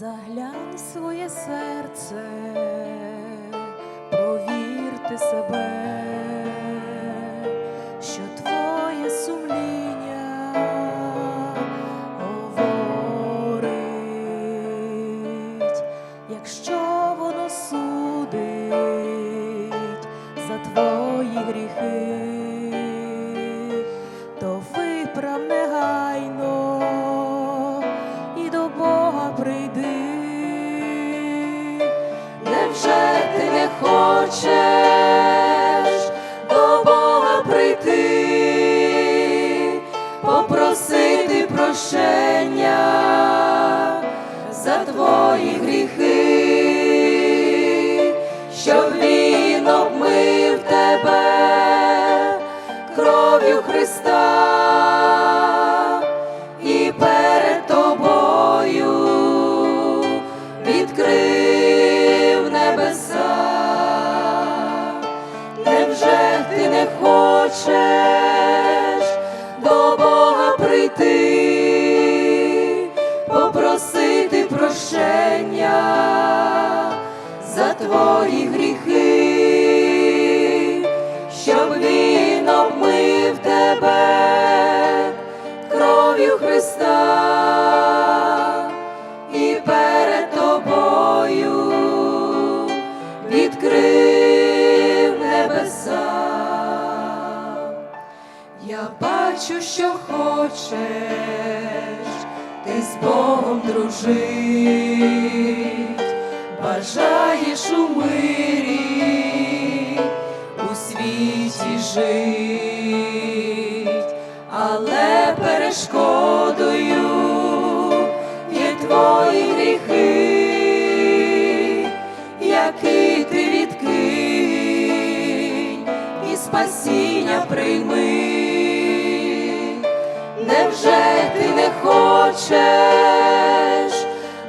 Заглянь своє серце, провірте себе, що твоє сумління говорить, якщо воно судить за твої гріхи, то виправ ти не хочеш до Бога прийти, попросити прощення за твої гріхи, щоб він обмив тебе кров'ю Христа ти не хочеш бачу, що хочеш ти з Богом дружить, бажаєш у мирі у світі жить, але перешкодою є твої гріхи, які ти відкинь і спасіння прийми. Невже ти не хочеш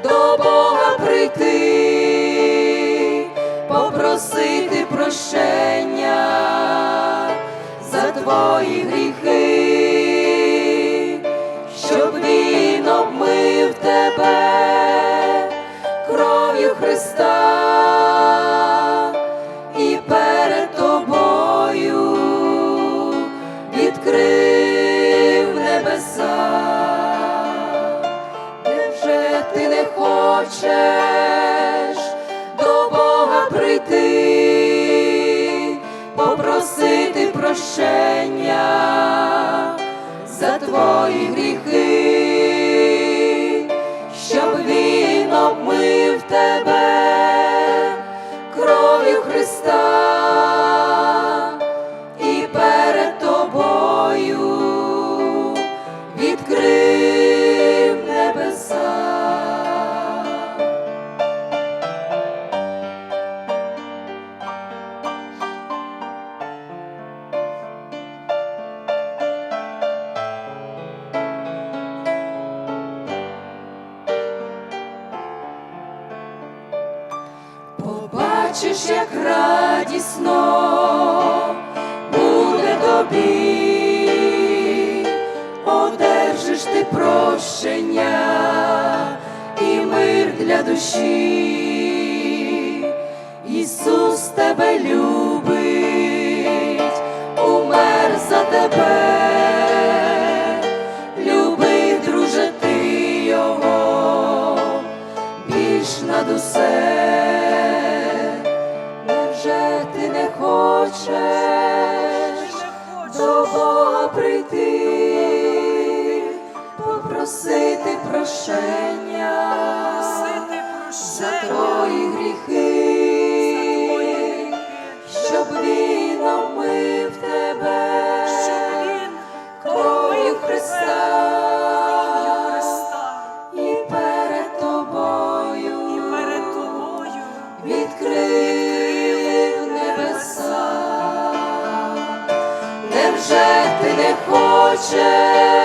до Бога прийти, попросити прощення за твої гріхи, щоб він обмив тебе кров'ю Христа обмив Побачиш, як радісно буде тобі, одержиш ти прощення і мир для душі. Ісус тебе любить, попросити прощення за твої гріхи, щоб він омив тебе кров'ю Христа і перед тобою відкрив небеса. Невже ти не хочеш